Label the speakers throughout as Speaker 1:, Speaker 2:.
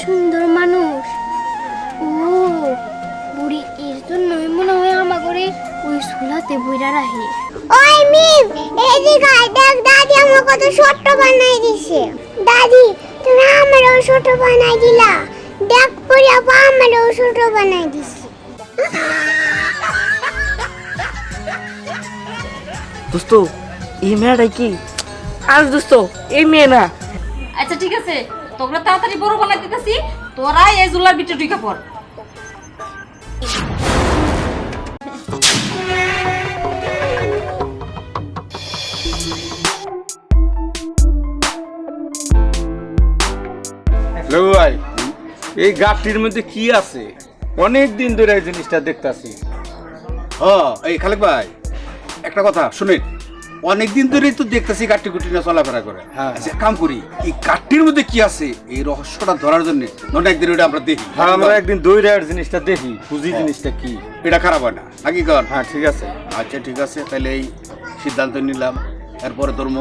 Speaker 1: সুন্দর মানুষ। ও বুড়ি এর জন্যই মনে হয় আমা করে ওই সুলাতে বইরা রাখে।
Speaker 2: ওই মিম এদিকে আয়, দেখ দাদি আমার কত ছোট্ট বানাই দিছে। দাদি তুমি আমারও ছোট বানাই দিলা। দেখ পরি আপা আমারও ছোট বানাই দিছে।
Speaker 3: দোস্ত এই মেয়েটাই কি? আর দোস্ত এই মেয়ে না।
Speaker 4: আচ্ছা ঠিক আছে। তোমরা তাড়াতাড়ি বড় বানাই দিতেছি তোরা এই ভিতরে ঢুকে পড়।
Speaker 5: হ্যালো ভাই, এই গাছটির মধ্যে কি আছে? অনেক দিন ধরে এই জিনিসটা দেখতাছি।
Speaker 6: ও এই খালেক ভাই, একটা কথা, শুনেন। অনেকদিন ধরেই তো দেখতেছি কাঠটি কুটি না চলাফেরা করে।
Speaker 5: হ্যাঁ।
Speaker 6: আচ্ছা কাম করি এই কাঠটির মধ্যে কি আছে? এই রহস্যটা ধরার জন্য নটা একদিন ওটা আমরা দেখি।
Speaker 5: হ্যাঁ আমরা একদিন দৌড়ে আর জিনিসটা দেখি বুঝি জিনিসটা কি?
Speaker 6: এটা খারাপ হয় না নাকি কর
Speaker 5: হ্যাঁ ঠিক আছে।
Speaker 6: আচ্ছা ঠিক আছে তাহলে এই সিদ্ধান্ত নিলাম এরপরে ধর্ম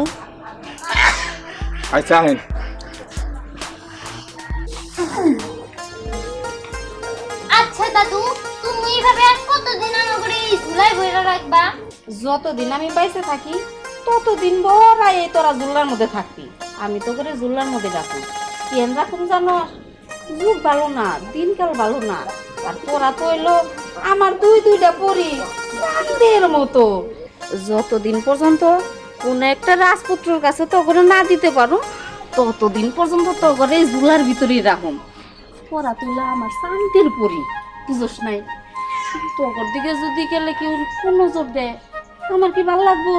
Speaker 5: আচ্ছা আহেন।
Speaker 1: আচ্ছা দাদু তুমি এইভাবে আর কতদিন আমা করে এই সুলাই বইরা রাখবা?
Speaker 4: যতদিন আমি বাইসে থাকি, ততদিন বড় এই তোরা জুল্লার মধ্যে থাকবি। আমি তো করে জুল্লার মধ্যে রাখুন কেন রাখুন জানো? যুগ ভালো না, দিনকাল ভালো না। আর তোরা তো এলো আমার দুই দুইটা পরি চাঁদের মতো। যতদিন পর্যন্ত কোন একটা রাজপুত্রের কাছে তো করে না দিতে পারো, ততদিন পর্যন্ত তো করে জুলার ভিতরেই রাখুন তোরা তুইলা আমার শান্তির পরি, বুঝোস নাই? তোর দিকে যদি গেলে কেউ কোন নজর দেয় আমার কি ভালো লাগবো?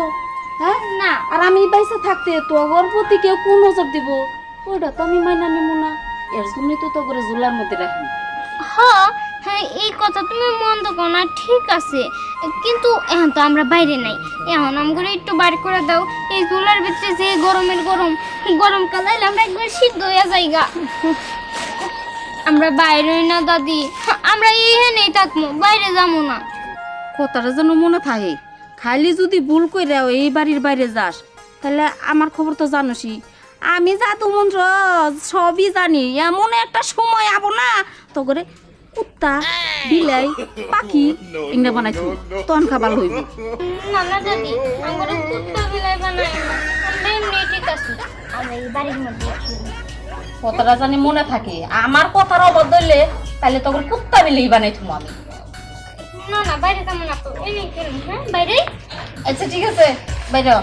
Speaker 4: হ্যাঁ?
Speaker 1: না।
Speaker 4: আর আমি বাইসে থাকতে তোর প্রতি কেউ কোন নজর দিব? ওইটা তো আমি মাইনা নিব না। এর জন্যই তো তো করে জুলার মধ্যে রাখি।
Speaker 1: হ হ্যাঁ এই কথা তুমি মন্দ করো না ঠিক আছে। কিন্তু এখন তো আমরা বাইরে নাই। এখন আমগুলো একটু বার করে দাও। এই চুলার ভিতরে যে গরমের গরম গরম কালাইলে আমরা একবার সিদ্ধ হয়ে যাইগা। আমরা বাইরে হই না দাদি। আমরা এইখানেই থাকব বাইরে যাব না।
Speaker 4: কথাটা যেন মনে থাকে। খালি যদি ভুল করে এই বাড়ির বাইরে যাস তাহলে আমার খবর তো জানোসই। আমি জাদু মন্ত্র সবই জানি এমন একটা সময় আবো না তো করে কুত্তা বিলাই পাখি ইংরা বানাই তখন খাবার হইব।
Speaker 1: না না দাদি আমরা কুত্তা বিলাই বানাই এমনি ঠিক আছি। আমরা এই বাড়ির মধ্যে
Speaker 4: কথাটা জানি মনে থাকে আমার কথার অবাদ ধরলে তাহলে তখন কুত্তা বিলাই বানাই থুম আমি।
Speaker 1: না না বাইরে যাব না। তো খেলুন হ্যাঁ? বাইরে?
Speaker 4: আচ্ছা ঠিক আছে। বাইরে?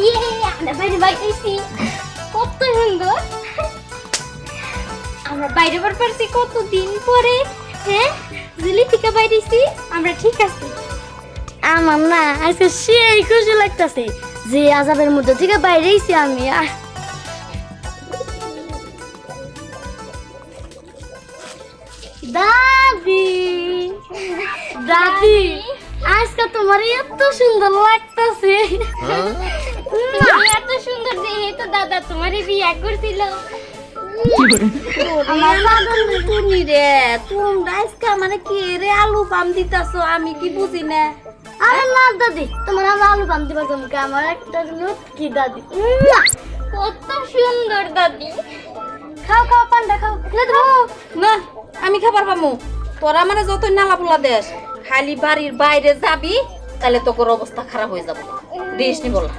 Speaker 1: ইয়ে, বাইরে বাইরেছি। কত সুন্দর। আমরা বাইরে বার পারছি কত দিন পরে হ্যাঁ? জুলি থেকে বাইরেছি আমরা ঠিক আছি। আমার না আজকে সেই খুশি লাগতেছে যে আজাবের মধ্যে থেকে বাইরেছি আমি আহ। দাদি দাদি আজকে তোমার এত সুন্দর লাগতেছে। এত সুন্দর দেখে তো দাদা তোমার বিয়া করছিল।
Speaker 4: আমার তুমি রে তোমরা আজকে মানে কি রে আলু পাম দিতাছো আমি কি বুঝি না?
Speaker 1: আরে না দাদি তোমার আমরা আলু পাম দিবার জমকে আমার একটা কি দাদি। কত সুন্দর দাদি। খাও খাও পান্ডা খাও।
Speaker 4: না আমি খাবার পামু। তোরা মানে যত নালা পোলা দেশ খালি বাড়ির বাইরে যাবি তাহলে তোর অবস্থা খারাপ হয়ে যাবে। দিস নি বলা।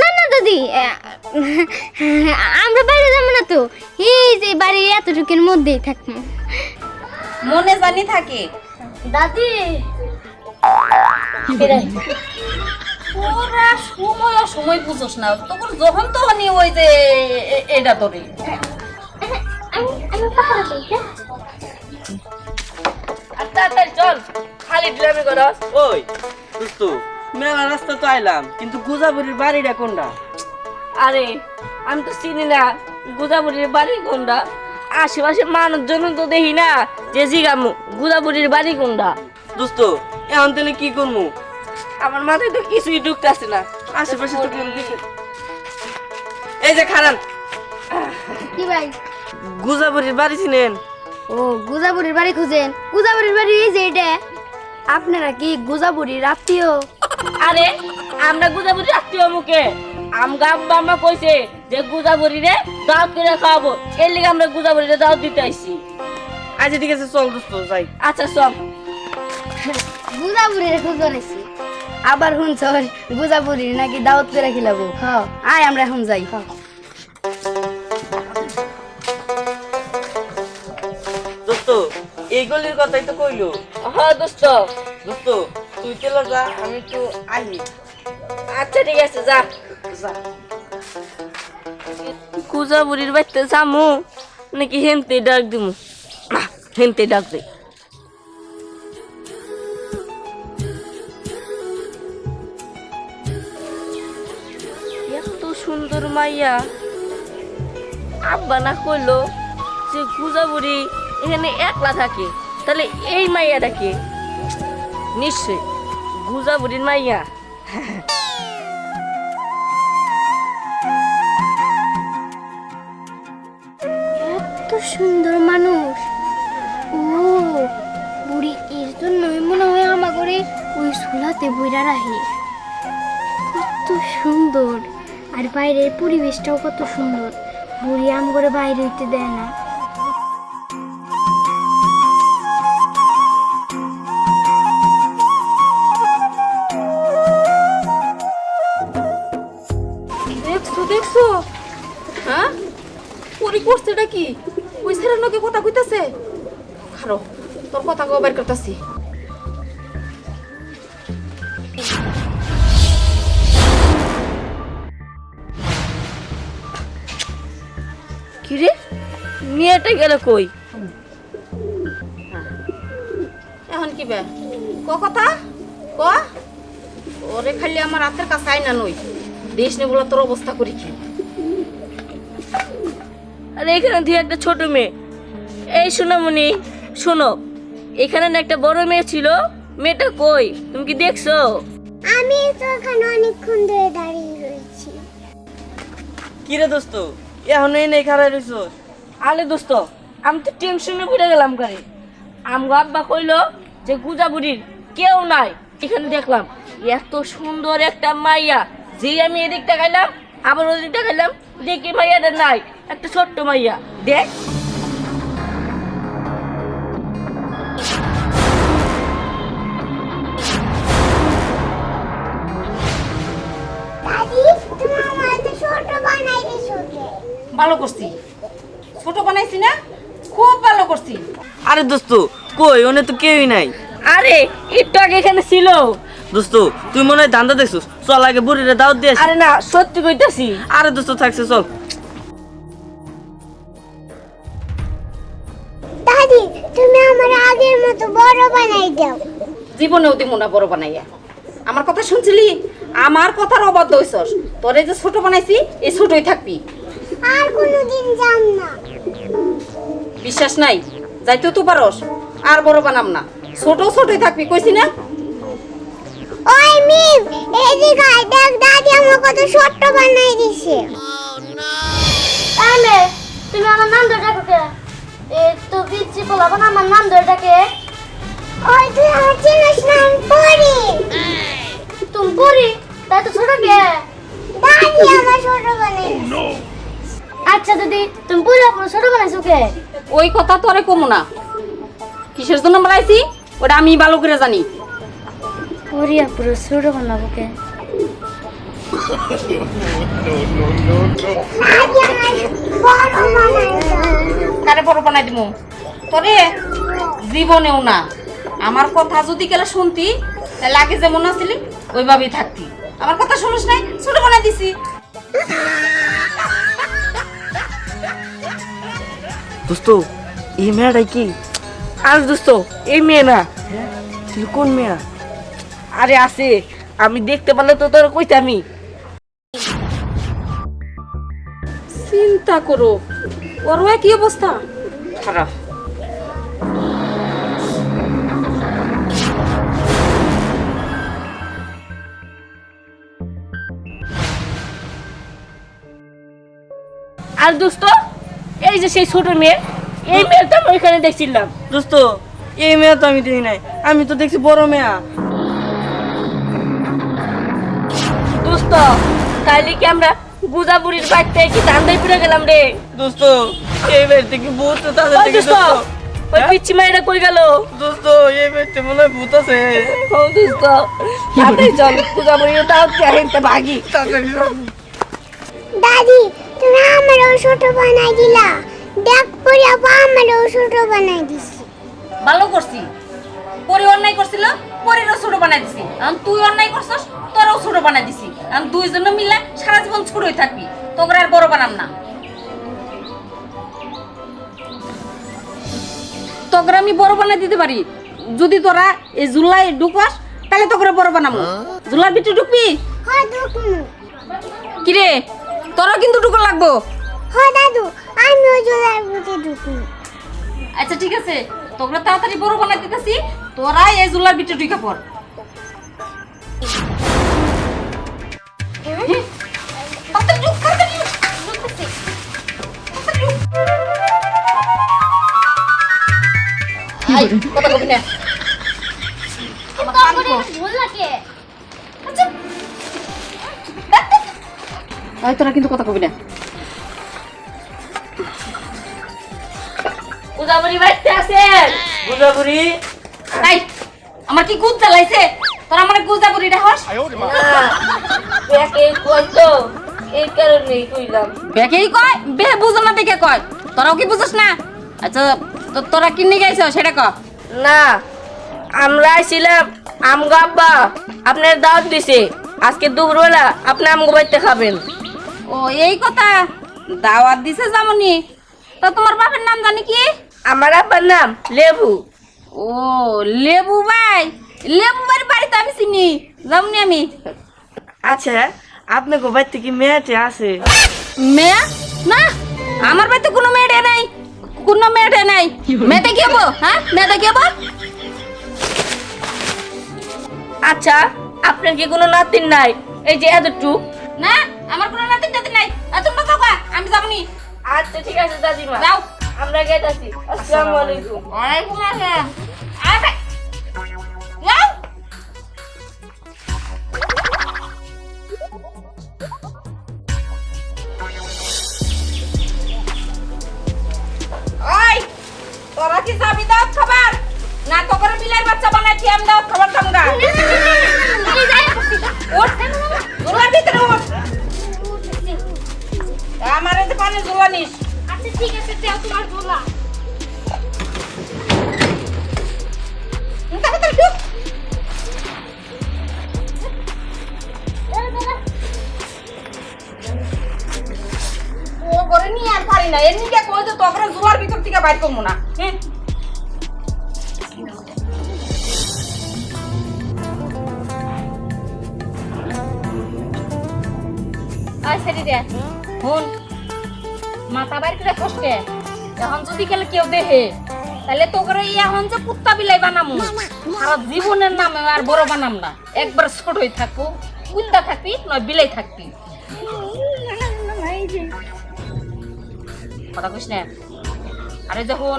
Speaker 1: না না দাদি আমরা বাইরে যাব না তো। এই যে বাড়ির এতটুকুর মধ্যেই থাকব।
Speaker 4: মনে জানি থাকে।
Speaker 1: দাদি
Speaker 4: তোরা সময় সময় বুঝোস না। তোর যখন তখনই ওই যে এটা ধরে
Speaker 1: আমি আমি পাহাড়ে যাই হ্যাঁ?
Speaker 3: আর তাড়াতাড়ি চল খালি ড্রামে করস। ওই দোস্ত মেলা রাস্তা তো আইলাম কিন্তু গুজাবুরির বাড়িটা কোনটা? আরে আমি তো চিনি না গুজাবুরির বাড়ি কোনটা। আশেপাশে মানুষজন তো দেখি না যে জিগামু গুজাবুরির বাড়ি কোনটা। দোস্ত এখন তাহলে কি করব? আমার মাথায় তো কিছুই ঢুকতেছে না। আশেপাশে তো কোনো কিছু এই যে খারান।
Speaker 1: কি ভাই?
Speaker 3: গুজাবুরির বাড়ি চিনেন?
Speaker 1: ও গুজাবুরির বাড়ি খুঁজেন? গুজাবুরির বাড়ি এই যে এটা। আপনারা কি গুজাবুরির আত্মীয়?
Speaker 3: আরে আমরা গুজাবুরি আত্মীয় মুখে আমগা আম্মা কইছে যে গুজাবুরি রে দাওয়াত করে খাওয়াবো। এর লিগে আমরা গুজাবুরি রে দাওয়াত দিতে আইছি। আচ্ছা ঠিক আছে চল দোস্ত যাই। আচ্ছা চল।
Speaker 1: গুজাবুরির খুঁজে নিছি আবার শুনছ গুজাবুরির নাকি দাওয়াত করে খিলাবো। হ্যাঁ। আয় আমরা এখন যাই।
Speaker 3: দোস্ত এই গলির কথাই তো কইলো। হ্যাঁ দোস্ত। দোস্ত তুই চলে যা আমি একটু আহি আচ্ছা ঠিক আছে যা। যা। কুজা বুড়ির বাড়িতে যামু নাকি হেনতে ডাক দিমু? আহ, হেনতে ডাক দে। মাইয়া আব্বা না কইলো যে গুজা বুড়ি এখানে একলা থাকে। তাহলে এই মাইয়াটাকে নিশ্চয় গুজা বুড়ির মাইয়া।
Speaker 1: এত সুন্দর মানুষ। ও, বুড়ি এর জন্যই মনে হয় আমা করে ওই চুলাতে বইরা রাখে। কত সুন্দর। আর বাইরের পরিবেশটাও কত সুন্দর। বুড়ি আম করে বাইরে হইতে দেয় না।
Speaker 4: দেখছ দেখছ? হ্যাঁ? কি? ওই ছেলের নাকি কথা কইতাছে? খারো, তোর কথা কও, বের করতাছি।
Speaker 3: মেয়েটা গেল কই?
Speaker 4: এখন কি বে? ক কথা? ক? ওরে খালি আমার হাতের কাছে আই না নই। দেশ নে বলে তোর অবস্থা করি কি?
Speaker 3: আরে এখানে দিয়ে একটা ছোট মেয়ে। এই সোনামণি শোনো এখানে না একটা বড় মেয়ে ছিল মেয়েটা কই? তুমি কি দেখছ?
Speaker 2: আমি তো এখানে অনেকক্ষণ ধরে দাঁড়িয়ে রয়েছি।
Speaker 3: কিরে দোস্ত? এখন এই নেই খারাপ রইছ? আলে দোস্ত আমি তো টেনশনে পড়ে গেলাম গাড়ি আমগো আব্বা কইলো যে গুজা বুড়ির কেউ নাই এখানে দেখলাম এত সুন্দর একটা মাইয়া। যে আমি এদিক তাকাইলাম আবার ওদিক তাকাইলাম দেখি মাইয়াটা নাই একটা ছোট্ট মাইয়া। দেখ।
Speaker 2: দাদি তুমি আমার তো ছোট বানাই দিছো কে
Speaker 4: ভালো করছি। ছোট বানাইছি না খুব ভালো করছি।
Speaker 3: আরে দোস্ত কই ওনে তো কেউই নাই। আরে একটু আগে এখানে ছিল। দোস্ত তুই মনে হয় ধান্দা দেখছিস? চল আগে বুড়িরে দাওয়াত দিয়ে আরে না সত্যি কইতাছি। আরে দোস্ত থাকছে চল।
Speaker 2: দাদি তুমি আমার আগের মতো বড় বানাই দাও।
Speaker 4: জীবনেও দিব না বড় বানাইয়া। আমার কথা শুনছিলি? আমার কথার অবাধ্য হইছস। তোরে যে ছোট বানাইছি এই ছোটই থাকবি।
Speaker 2: আর কোনোদিন যাম না।
Speaker 4: বিশ্বাস নাই? যাইতেও তো পারস। আর বড় বানাম না। ছোট ছোটই থাকবি কইছি না?
Speaker 2: ওই মিম এদিকে আয়, দেখ দাদি আমার কত ছোট্ট বানাই দিছে।
Speaker 1: তাহলে তুমি আমার নাম ধরে ডাকো কে? এ তো বিচ্ছি বলাবো না আমার নাম ধরে ডাকে।
Speaker 2: ওই তুই আমার চিনিস না আমি পড়ি
Speaker 1: তুমি পড়ি তাই তো ছোট কে?
Speaker 2: দাদি আমার ছোট বানাই।
Speaker 1: আচ্ছা দিদি তুমি পুরো পুরো ছোট বানাইছো কে?
Speaker 4: ওই কথা তোরে কমু না। কিসের জন্য বানাইছি? ওটা আমি ভালো করে জানি।
Speaker 1: পুরিয়া পুরো ছোট বানাবো কে?
Speaker 2: আমার বড় বানাই
Speaker 4: বড় দিমু? তোরে? জীবনেও না। আমার কথা যদি গেলে শুনতি তাহলে আগে যেমন আসছিলি ওইভাবেই থাকতি। আমার কথা শুনিস নাই? ছোট বানাই দিছি।
Speaker 3: দোস্ত এই মেয়েটাই কি? আর দোস্ত এই মেয়ে না। তুই কোন মেয়ে? আরে আছে আমি দেখতে পারলে তো তোর কইতামি
Speaker 4: চিন্তা করো ওর কি অবস্থা?
Speaker 3: খারাপ। আর দোস্ত এই যে সেই ছোট মেয়ে এই মেয়েটা আমি ওইখানে দেখছিলাম। দোস্ত এই মেয়ে তো আমি দেখি নাই। আমি তো দেখছি বড় মেয়া। দোস্ত তাইলে কি আমরা গুজাবুড়ির বাড়ি থেকে কি ধান্দায় পুড়ে গেলাম রে? দোস্ত এই বাড়ি থেকে ভূত তাদের থেকে দোস্ত ওই পিচ্ছি মাইরা কই গেল? দোস্ত এই বাড়িতে মনে হয় ভূত আছে। ও দোস্ত তাড়াতাড়ি চল গুজাবুড়ি তাও ভাগি।
Speaker 2: দাদি আমারও ছোট বানাই দিলা। দেখ পরে আমারও ছোট বানাই দিছে।
Speaker 4: ভালো করছি। পরি অন্যায় করছিল ছোট বানাই দিছি। এখন তুই অন্যায় করছস তোরও ছোট বানাই দিছি। দুইজনে মিলে সারা জীবন ছোটই থাকবি। তোকে আর বড় বানাম না। তোকে আমি বড় বানাই দিতে পারি। যদি তোরা এই জুলাই ঢুকাস তাহলে তোকে বড় বানাবো জুলার ভিতরে ঢুকবি?
Speaker 2: হয়
Speaker 4: কিরে? তোরাও কিন্তু ঢুকো লাগবো।
Speaker 2: হয় দাদু আমিও জোলার বুঝে দুকুনু
Speaker 4: আচ্ছা ঠিক আছে। তোমরা তাড়াতাড়ি বড় বানাই দিতেছি তোরা এই জুলার ভিতরে ঢুকে পড়। ঢুক, ঢুক, ঢুক। আই, কথা কবি না।
Speaker 1: ভুল লাগে।
Speaker 4: তোরা কিন্তু কথা কবি না।
Speaker 3: গুজাবুড়ি বাড়িতে আছেন? গুজাবুড়ি
Speaker 4: তাই আমার কি গুদ জ্বালাইছে? তোরা আমার গুজা বুড়ি হস
Speaker 3: একে কই তো? এই কারণেই কইলাম।
Speaker 4: বেকেই কয়? বে বুঝো না দেখে কয়। তোরাও কি বুঝছ না? আচ্ছা তো তোরা কিনে গাইছ সেটা ক।
Speaker 3: না আমরা ছিলাম আমগো আব্বা। আপনার দাওয়াত দিছে। আজকে দুপুরবেলা আপনি আমগো বাড়িতে খাবেন।
Speaker 4: ও এই কথা? দাওয়াত দিছে যেমনি তো তোমার বাপের নাম জানি কি?
Speaker 3: আমার আব্বার নাম লেবু।
Speaker 4: ও লেবু ভাই। লেবু ভাই বাড়িতে আমি চিনি। যেমনি আমি।
Speaker 3: আচ্ছা আপনাকে বাড়িতে কি মেয়েতে আছে?
Speaker 4: মেয়ে? না আমার বাড়িতে কোনো মেয়েটে নাই। কোনো মেয়েটে নাই। মেয়েতে কি হব? হ্যাঁ মেয়েতে কি হব?
Speaker 3: আচ্ছা আপনার কি কোনো নাতিন নাই? এই যে এতটুক।
Speaker 4: না আমার কোনো তোমরা থাকা আমি যাবনি।
Speaker 3: আচ্ছা ঠিক আছে দাদিমা
Speaker 4: যাও।
Speaker 3: আমরা গেতাছি। আসসালামু আলাইকুম।
Speaker 4: ওয়ালাইকুম আসসালাম। আরে যাও। ওই তোরা কি যাবি দাওয়াত খাবার? না তো করে বিলের বাচ্চা বানাচ্ছি আমি দাওয়াত খাবার খামগা। ওঠ ভিতরে ওঠ আমার যে পানি জোলা নিস।
Speaker 1: আচ্ছা ঠিক আছে দেও তোমার ঝোলা।
Speaker 4: ও করে নিয়ে আর পারি না। এমনি কে কই যে তোকে জোলার ভিতর থেকে বাইর করব না। হ্যাঁ আয় সেরি দে। হুন মাথা করে কষ্টে এখন যদি গেলে কেউ দেহে তাহলে তো করে এখন যে কুত্তা বিলাই বানামু। সারা জীবনের নামে আর বড় বানাম না। একবার ছোট হয়ে থাকব থাকবি নয় বিলাই থাকবি। কথা কইস না। আরে যখন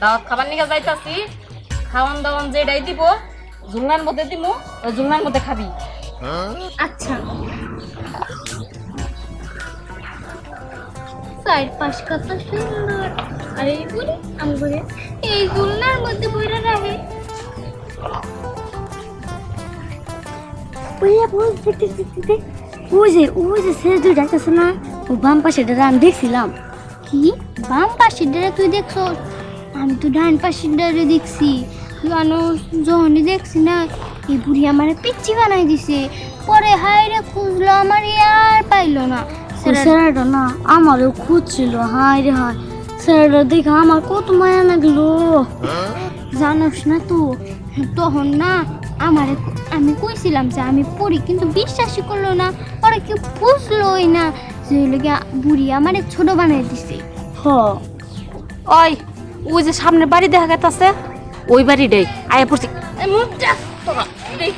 Speaker 4: দাওয়াত খাবার নিয়ে যাইতাছি খাওয়ান দাওয়ান যেটাই দিব জুলনার মধ্যে দিব ওই জুলনার মধ্যে খাবি।
Speaker 1: আচ্ছা।
Speaker 2: যে না ও বাম পাশে আমি দেখছিলাম।
Speaker 1: কি? বাম পাশের ডারে তুই দেখছ আমি তো ডান পাশের ডারে দেখছি। জানো দেখছি না, এই বুড়ি আমার পিচ্ছি বানাই দিছে। পরে হাইরে খুঁজলো, আমার আর পাইলো না।
Speaker 2: স্যারটা না আমারও খুঁজছিল হায় রে হায়। স্যারটা দেখে আমার কত মায়া লাগল।
Speaker 1: জানোস না তো তখন না আমার আমি কইছিলাম যে আমি পড়ি কিন্তু বিশ্বাসই করল না ওরা কেউ বুঝলোই না। যে গিয়া বুড়ি আমার ছোট বানাই দিছে।
Speaker 2: হ।
Speaker 4: ওই ওই যে সামনে বাড়ি দেখা গেছে ওই বাড়িটাই আয়া পড়ছি। এই